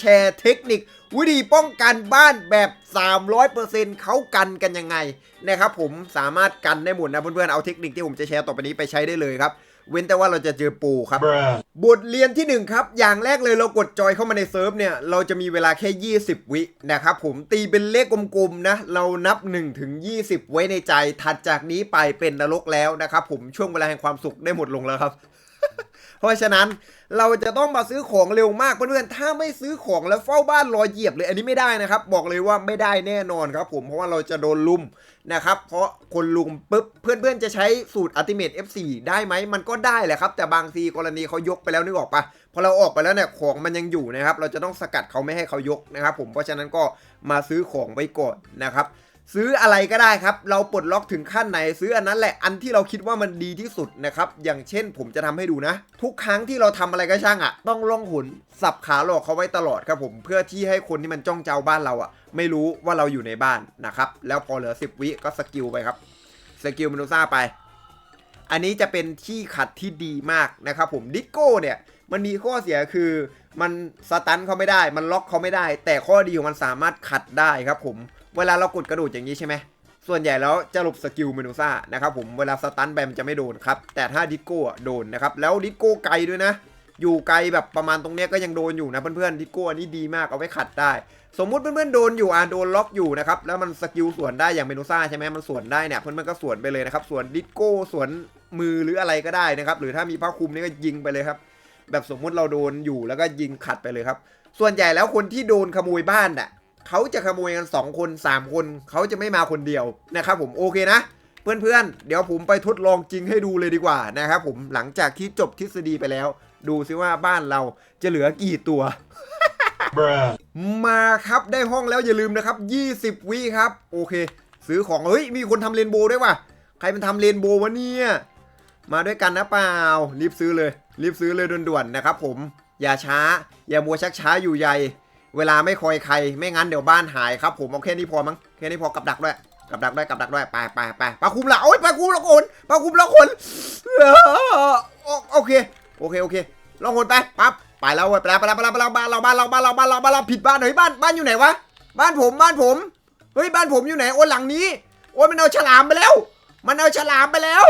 แชร์เทคนิค วิธีป้องกันบ้านแบบ 300%เขากันกันยังไงนะครับผมสามารถกันได้หมดนะเพื่อนๆเอาเทคนิคที่ผมจะแชร์ต่อไปนี้ไปใช้ได้เลยครับ เว้นแต่ว่าเราจะเจอปูครับ Bruh. บทเรียนที่ 1 ครับ อย่างแรกเลยเรากดจอยเข้ามาในเซิร์ฟเนี่ย เราจะมีเวลาแค่ 20 วินะครับผมตีเป็นเลขกลมๆนะ เรานับ1ถึง20 ไว้ในใจถัดจากนี้ไปเป็นนรกแล้วนะครับผมช่วงเวลาแห่งความสุขได้หมดลงแล้วครับ เพราะฉะนั้นเราจะต้องมาซื้อของเร็วมากเพื่อนๆ ถ้าไม่ซื้อของแล้วเฝ้าบ้านรอเหยียบเลยอันนี้ไม่ได้นะครับ บอกเลยว่าไม่ได้แน่นอนครับผมเพราะว่าเราจะโดนลุมนะครับ เพราะคนลุมปุ๊บเพื่อนๆจะใช้สูตร Ultimate F4 ได้ไหมมันก็ได้แหละครับ แต่บางทีกรณีเขายกไปแล้วนึกออกปะพอเราออกไปแล้วเนี่ยของมันยังอยู่นะครับ เราจะต้องสกัดเขาไม่ให้เขายกนะครับ ผมเพราะฉะนั้นก็มาซื้อของไว้ก่อนนะครับ ซื้ออะไรก็ได้ครับ เราปลดล็อกถึงขั้นไหนซื้ออันนั้นแหละอันที่เราคิดว่ามันดีที่สุดนะครับ อย่างเช่นผมจะทำให้ดูนะ ทุกครั้งที่เราทำอะไรก็ช่างอะ่ะ ต้องล่องหุนสับขาหลอกเขาไว้ตลอดครับผมเพื่อที่ให้คนที่มันจ้องเจ้าบ้านเราอะ่ะ ไม่รู้ว่าเราอยู่ในบ้านนะครับ แล้วพอเหลือ 10 วิก็สกิลไปครับสกิลมนุซ่าไป อันนี้จะเป็นที่ขัดที่ดีมากนะครับผมดิโก้เนี่ยมันมีข้อเสียคือมันสตันเขาไม่ได้ มันล็อกเขาไม่ได้ แต่ข้อดีของมันสามารถขัดได้ครับผม เวลาเรากดกระโดดอย่างนี้ใช่ไหมส่วนใหญ่แล้วจะหลบสกิลเมนูซ่านะครับผมเวลาสตันแบมจะไม่โดนครับ แต่ถ้าดิโก้โดนนะครับ แล้วดิโก้ไกลด้วยนะ อยู่ไกลแบบประมาณตรงเนี้ยก็ยังโดนอยู่นะเพื่อนๆดิโก้อันนี้ดีมากเอาไว้ขัดได้ สมมุติเพื่อนๆโดนอยู่อะโดนล็อกอยู่นะครับแล้วมันสกิลสวนได้อย่างเมนูซ่าใช่ไหมมันสวนได้เนี่ยเพื่อนๆก็สวนไปเลยนะครับสวนดิโก้สวนมือหรืออะไรก็ได้นะครับหรือถ้ามีผ้าคลุมนี่ก็ยิงไปเลยครับแบบสมมุติเราโดนอยู่แล้วก็ยิงขัดไปเลยครับส่วนใหญ่แล้วคนที่โดนขโมยบ้านน่ะ เขาจะขโมยกัน2คน3 คนเขาจะไม่มาคนเดียวนะครับผมโอเคนะ เพื่อนๆ เดี๋ยวผมไปทดลองจริงให้ดูเลยดีกว่านะครับผมหลังจากที่จบทฤษฎีไปแล้ว ดูซิว่าบ้านเราจะเหลือกี่ตัว Bruh. มาครับได้ห้องแล้วอย่าลืมนะครับ 20 วิครับ โอเค ซื้อของเฮ้ยมีคนทำเรนโบว์ด้วยว่ะใครเป็นทำเรนโบว์วะเนี่ยมาด้วยกันนะเปล่า รีบซื้อเลย รีบซื้อเลยด่วนๆนะครับผมอย่าช้า อย่ามัวชักช้าอยู่ใหญ่ เวลาไม่คอยใคร ไม่งั้นเดี๋ยวบ้านหายครับ ผมเอาแค่นี้พอมั้งแค่นี้พอกับดักด้วยกับดักด้วยกับดักด้วยไปไปไปปลาคุมละโอ้ยปลาคุมละคนปลาคุมละคนโอเคโอเคโอเคลองคนไปปั๊บไปแล้วเว้ยไปแล้วไปแล้วไปแล้วไปแล้วบ้านเราบ้านเราบ้านเราบ้านเราบ้านเราผิดบ้านเฮ้ยบ้านบ้านอยู่ไหนวะบ้านผมบ้านผมเฮ้ยบ้านผมอยู่ไหนโอ้หลังนี้โอ้ยมันเอาฉลามไปแล้ว มันเอาฉลามไปแล้ว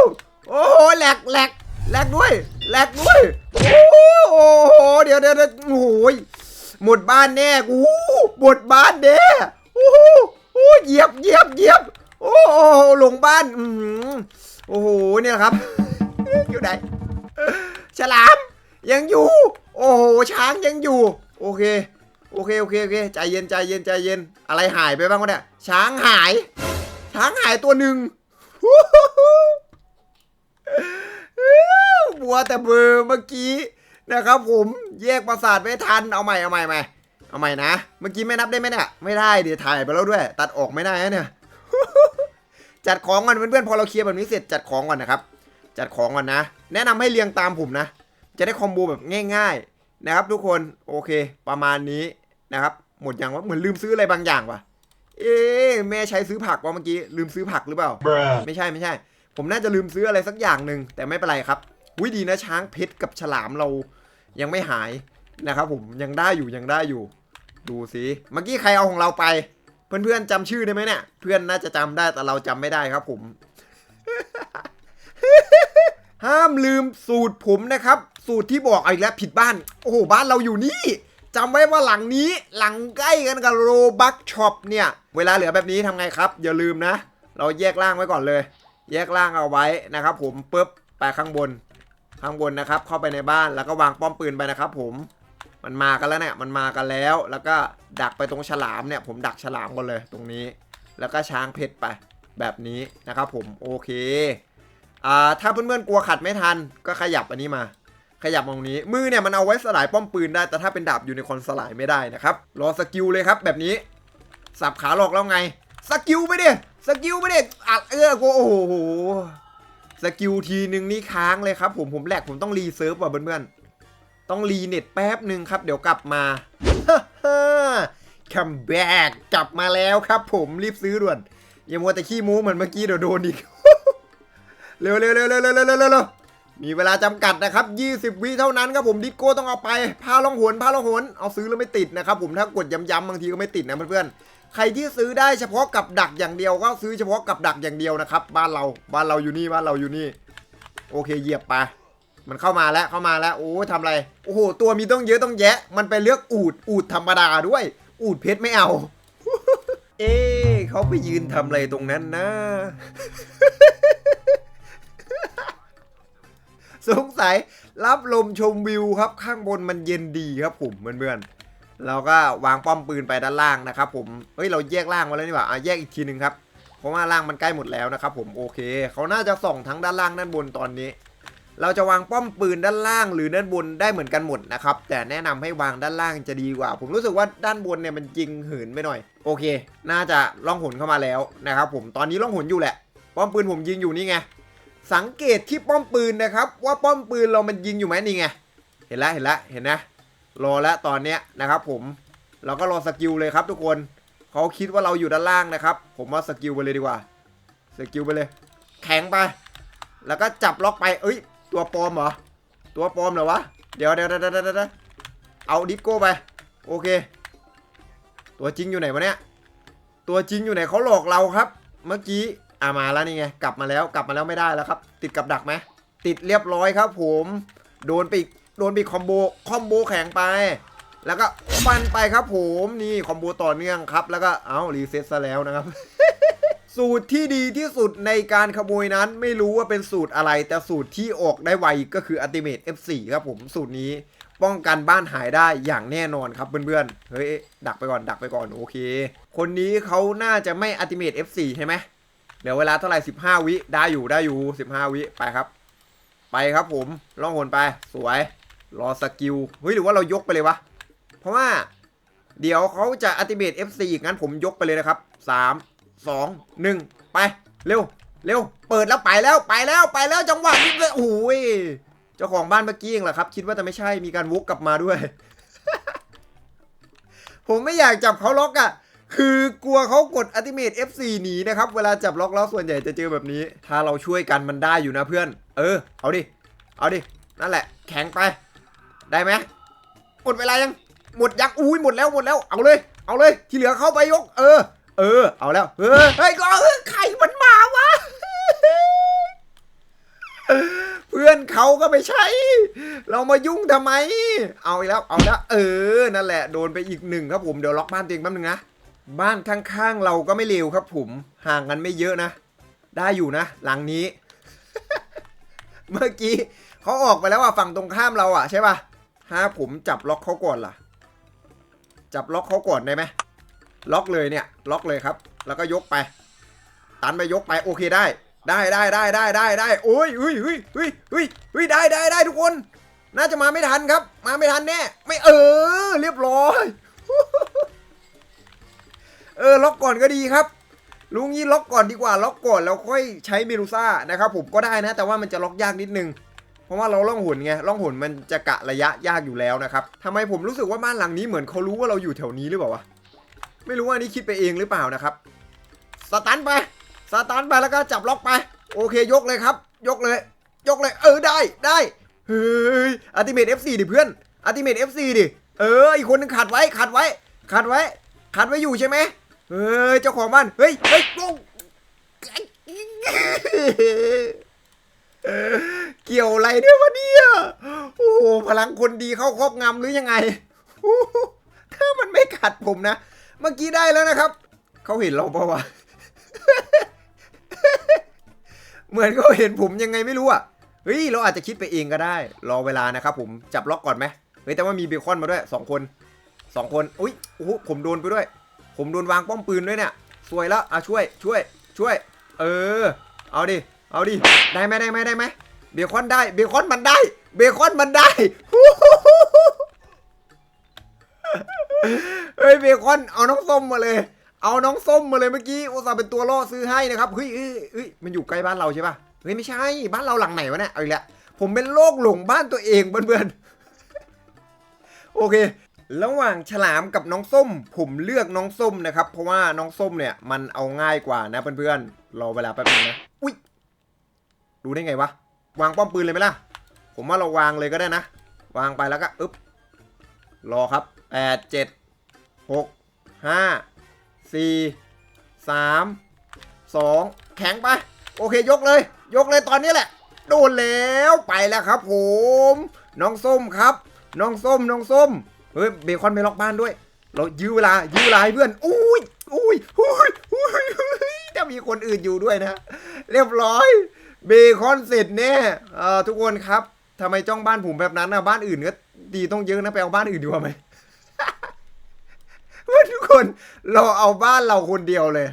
โอ้โหแหลกแหลกแหลกด้วยแหลกด้วยโอ้โหเดี๋ยวเดี๋ยวโอ้โหมดบ้านแน่กูหมดบ้านแน่โอ้โหโอ้เหยียบเหยียบเหยียบโอ้โหลงบ้านอือหือโอ้โหเนี่ยครับ อยู่ไหนฉลามยังอยู่ โอ้โหช้างยังอยู่ โอเค โอเคโอเคโอเคใจเย็นใจเย็นใจเย็น อะไรหายไปบ้างวะเนี่ยช้างหาย ช้างหายตัวหนึ่งบัวแต่เบอร์เมื่อกี้ นะครับผมแยกประสาทไม่ทันเอาใหม่เอาใหม่ใหม่เอาใหม่นะ เมื่อกี้ไม่นับได้ไหมเนี่ยไม่ได้เดี๋ยวถ่ายไปแล้วด้วย ตัดออกไม่ได้นะเนี่ยจัดของก่อนเพื่อนๆพอเราเคลียร์แบบนี้เสร็จจัดของก่อนนะครับ จัดของก่อนนะ แนะนำให้เรียงตามผมนะ จะได้คอมโบแบบง่าย ๆนะครับ ทุกคนโอเค ประมาณนี้นะครับ หมดอย่างว่าเหมือนลืมซื้ออะไรบางอย่างว่ะ เอ๊ะแม่ใช้ซื้อผักวะเมื่อกี้ลืมซื้อผักหรือเปล่า Bruh. ไม่ใช่ไม่ใช่ ผมน่าจะลืมซื้ออะไรสักอย่างหนึ่งแต่ไม่เป็นไรครับ วิดีนะช้างเพชรกับฉลามเรายังไม่หายนะครับผมยังได้อยู่ยังได้อยู่ ดูสิเมื่อกี้ใครเอาของเราไป เพื่อนๆจำชื่อได้ไหมเนี่ยเพื่อนน่าจะจำได้แต่เราจำไม่ได้ครับผม ห้ามลืมสูตรผมนะครับ สูตรที่บอกอาอีกแล้วผิดบ้าน โอ้โหบ้านเราอยู่นี่จำไว้ว่าหลังนี้หลังใกล้กันกับโรบักช็อปเนี่ย เวลาเหลือแบบนี้ทำไงครับ อย่าลืมนะ เราแยกล่างไว้ก่อนเลย แยกล่างเอาไว้นะครับผมปุ๊บไปข้างบน ข้างบนนะครับ เข้าไปในบ้านแล้วก็วางป้อมปืนไปนะครับ ผมมันมากันแล้วเนี่ยมันมากันแล้ว แล้วก็ดักไปตรงฉลามเนี่ย ผมดักฉลามก่อนเลยตรงนี้ แล้วก็ช้างเพชรไปแบบนี้นะครับ ผมโอเคอ่าถ้าเพื่อนๆกลัวขัดไม่ทัน ก็ขยับอันนี้มา ขยับตรงนี้ มือเนี่ยมันเอาไว้สลายป้อมปืนได้ แต่ถ้าเป็นดาบอยู่ในคอนสลายไม่ได้นะครับรอสกิลเลยครับ แบบนี้สับขาหลอกแล้วไงสกิลไปดิสกิลไปดิอัดเออโอ้โห สกิลทีหนึ่งนี่ค้างเลยครับผมผมแหลกผมต้องรีเซิร์ฟว่ะเพื่อนๆต้องรีเน็ตแป๊บหนึ่งครับ เดี๋ยวกลับมาคัมแบ็กกลับมาแล้วครับ ผมรีบซื้อด่วน อย่ามัวแต่ขี้มูเหมือนเมื่อกี้เดี๋ยวโดนอีก เร็วเร็วเร็วเร็วเร็วเร็วเร็วมีเวลาจำกัดนะครับ 20 วิเท่านั้นครับผมดิโก้ต้องเอาไปพาลองหวนพาลองหวนเอาซื้อแล้วไม่ติดนะครับผมถ้ากดย้ำๆบางทีก็ไม่ติดนะเพื่อนๆ ใครที่ซื้อได้เฉพาะกับดักอย่างเดียวก็ซื้อเฉพาะกับดักอย่างเดียวนะครับ บ้านเราบ้านเราอยู่นี่บ้านเราอยู่นี่ โอเคเหยียบไปมันเข้ามาแล้วเข้ามาแล้วโอ้ทำอะไรโอ้โหตัวมีต้องเยอะต้องแยะ มันไปเลือกอูดอูดธรรมดาด้วย อูดเพชรไม่เอา เอ๊เขาไปยืนทำอะไรตรงนั้นนะสงสัยรับลมชมวิวครับ ข้างบนมันเย็นดีครับผมเพื่อนๆ เราก็วางป้อมปืนไปด้านล่างนะครับผมเฮ้ยเราแยกล่างมาแล้วนี่หว่าอะแยกอีกทีหนึ่งครับเพราะว่าล่างมันใกล้หมดแล้วนะครับผมโอเคเขาน่าจะส่องทั้งด้านล่างด้านบนตอนนี้ เราจะวางป้อมปืนด้านล่างหรือด้านบนได้เหมือนกันหมดนะครับแต่แนะนำให้วางด้านล่างจะดีกว่า ผมรู้สึกว่าด้านบนเนี่ยมันจริงหืนไปหน่อย โอเค น่าจะล่องหนเข้ามาแล้วนะครับผมตอนนี้ล่องหนอยู่แหละป้อมปืนผมยิงอยู่นี่ไงสังเกตที่ป้อมปืนนะครับ ว่าป้อมปืนเรามันยิงอยู่ไหมนี่ไงเห็นล้วเห็นล้วเห็นนะ รอแล้วตอนเนี้ยนะครับผมเราก็รอสกิลเลยครับทุกคนเขาคิดว่าเราอยู่ด้านล่างนะครับ ผมว่าสกิลไปเลยดีกว่าสกิลไปเลย แข็งไป แล้วก็จับล็อกไปเอ้ย ตัวปลอมเหรอ ตัวปลอมเหรอวะเดี๋ยวเดี๋ยวเดี๋ยวเดี๋ยวเดี๋ยวเอาดิสโก้ไป โอเค ตัวจริงอยู่ไหนวะเนี่ยตัวจริงอยู่ไหนเขาหลอกเราครับ เมื่อกี้อ่ามาแล้วนี่ไงกลับมาแล้วกลับมาแล้วไม่ได้แล้วครับ ติดกับดักไหมติดเรียบร้อยครับ ผมโดนไปอีก โดนไปอีคอมโบคอมโบแข็งไป แล้วก็ฟันไปครับผมนี่คอมโบต่อเนื่องครับ แล้วก็เอารีเซ็ตซะแล้วนะครับสูตรที่ดีที่สุดในการขโมยนั้นไม่รู้ว่าเป็นสูตรอะไร แต่สูตรที่ออกได้ไวก็คือ Ultimate F4 ครับผมสูตรนี้ป้องกันบ้านหายได้อย่างแน่นอนครับเพื่อนๆเฮ้ยดักไปก่อนดักไปก่อนโอเค คนนี้เขาน่าจะไม่ Ultimate F4 ใช่ไหมเดี๋ยวเวลาเท่าไหร่ 15 วิได้อยู่ได้อยู่ 15 วิไปครับ ไปครับผมล่องหนไปสวย รอสกิลเฮ้ยหรือว่าเรายกไปเลยวะ เพราะว่า เดี๋ยวเขาจะ Ultimate F4 อีกงั้นผมยกไปเลยนะครับ3สองหนึ่งไป เร็ว เร็ว เปิดแล้วไปแล้วไปแล้วไปแล้วจังหวะนี้เลยโอ้ยเจ้าของบ้านเมื่อกี้เองเหรอครับ คิดว่าจะไม่ใช่มีการวกกลับมาด้วย ผมไม่อยากจับเขาล็อกอะ่ะ คือกลัวเขากดอัติเมต F4 หนีนะครับ เวลาจับล็อกแล้วส่วนใหญ่จะเจอแบบนี้ ถ้าเราช่วยกันมันได้อยู่นะเพื่อน เออ เอาดิ เอาดิ นั่นแหละ แข็งไป ได้ไหมหมดเวลายัง หมดยัง อุ้ยหมดแล้วหมดแล้ว เอาเลย เอาเลย ที่เหลือเข้าไปยก เออ เออ เอาแล้วเฮ้ยเฮ้ยก็เออใครมันมาวะ เพื่อนเขาก็ไม่ใช่ เรามายุ่งทำไม เอาอีกแล้ว เอาแล้ว เออ นั่นแหละ โดนไปอีกหนึ่งครับผม เดี๋ยวล็อกบ้านตัวเองแป๊บนึงนะ บ้านข้างๆเราก็ไม่เลวครับผม ห่างกันไม่เยอะนะ ได้อยู่นะ หลังนี้ เมื่อกี้เขาออกไปแล้วอะ ฝั่งตรงข้ามเราอะใช่ป่ะ ถ้าผมจับล็อกเขาก่อนล่ะ จับล็อกเขาก่อนได้ไหมล็อกเลยเนี่ยล็อกเลยครับ แล้วก็ยกไป ตันไปยกไปโอเคได้ ได้ได้ได้ได้ได้ได้โอ้ยอุ้ยอุ้ยอุ้ยอุ้ยอุ้ยได้ได้ได้ทุกคน น่าจะมาไม่ทันครับ มาไม่ทันแน่ไม่เออ เรียบร้อยเออล็อกก่อนก็ดีครับลุงยี่ล็อกก่อนดีกว่าล็อกก่อนแล้วค่อยใช้เมดูซ่านะครับผมก็ได้นะ แต่ว่ามันจะล็อกยากนิดนึง เพราะว่าเราล่องหนไงล่องหนมันจะกะระยะยากอยู่แล้วนะครับทำไมผมรู้สึกว่าบ้านหลังนี้เหมือนเขารู้ว่าเราอยู่แถวนี้หรือเปล่าวะไม่รู้ว่านนี้คิดไปเองหรือเปล่านะครับสตันไปสตันไปแล้วก็จับล็อกไป โอเคยกเลยครับ ยกเลย ยกเลย เออได้ได้เฮ้ยอัติเมต F4 ดิเพื่อนอัติเมต F4 ดิเอออีกคนนึงขัดไว้ขัดไว้ขัดไว้ขัดไว้อยู่ใช่ไหมเฮ้ยเจ้าของบ้านเฮ้ยเฮ้ยลง เกี่ยวอะไรเนี่ยวะเนี่ย โอ้โหพลังคนดีเข้าครอบงำหรือยังไง ถ้ามันไม่ขัดผมนะ เมื่อกี้ได้แล้วนะครับ เขาเห็นเราปะวะ เหมือนเขาเห็นผมยังไงไม่รู้อะ เฮ้ย เราอาจจะคิดไปเองก็ได้ รอเวลานะครับผม จับล็อกก่อนไหมเฮ้ย แต่ว่ามีเบคอนมาด้วยสองคนสองคน อุ้ยโอ้โหผมโดนไปด้วย ผมโดนวางป้อมปืนด้วยเนี่ย สวยแล้วอะช่วย ช่วย ช่วย เออ เอาดิ เอาดิ ได้ไหมได้ไหมได้ไหมเบคอนได้ เบคอนมันได้ เบคอนมันได้เฮ้ยเบคอน เอาน้องส้มมาเลย เอาน้องส้มมาเลยเมื่อกี้อุตส่าห์เป็นตัวล่อซื้อให้นะครับเฮ้ยเฮ้ยเฮ้ยมันอยู่ใกล้บ้านเราใช่ปะเฮ้ยไม่ใช่ บ้านเราหลังไหนวะเนี่ย เอาอีกแล้วผมเป็นโรคหลงบ้านตัวเองเพื่อนๆ โอเค ระหว่างฉลามกับน้องส้ม ผมเลือกน้องส้มนะครับ เพราะว่าน้องส้มเนี่ยมันเอาง่ายกว่านะเพื่อนๆ รอเวลาแป๊บนึงนะ อุ้ย ดูได้ไงวะ วางป้อมปืนเลยไหมล่ะ ผมว่าเราวางเลยก็ได้นะ วางไปแล้วก็อึ๊บ รอครับแปดเจ็ดหกห้าสี่สามสองแข็งไป โอเคยกเลย ยกเลยตอนนี้แหละ โดนแล้วไปแล้วครับผม น้องส้มครับ น้องส้ม น้องส้ม เฮ้ยเบคอนไม่ล็อกบ้านด้วย เรายื้อเวลา ยื้อเวลาให้เพื่อน อุ้ยอุ้ยอุ้ยอุ้ยอุ้ยถ้ามีคนอื่นอยู่ด้วยนะ เรียบร้อย เบคอนเสร็จแน่เอ่อทุกคนครับทำไมจ้องบ้านผมแบบนั้นนะบ้านอื่นก็ดีต้องเยอะนะไปเอาบ้านอื่นดีกว่าไหมว่าทุกคนเราเอาบ้านเราคนเดียวเลย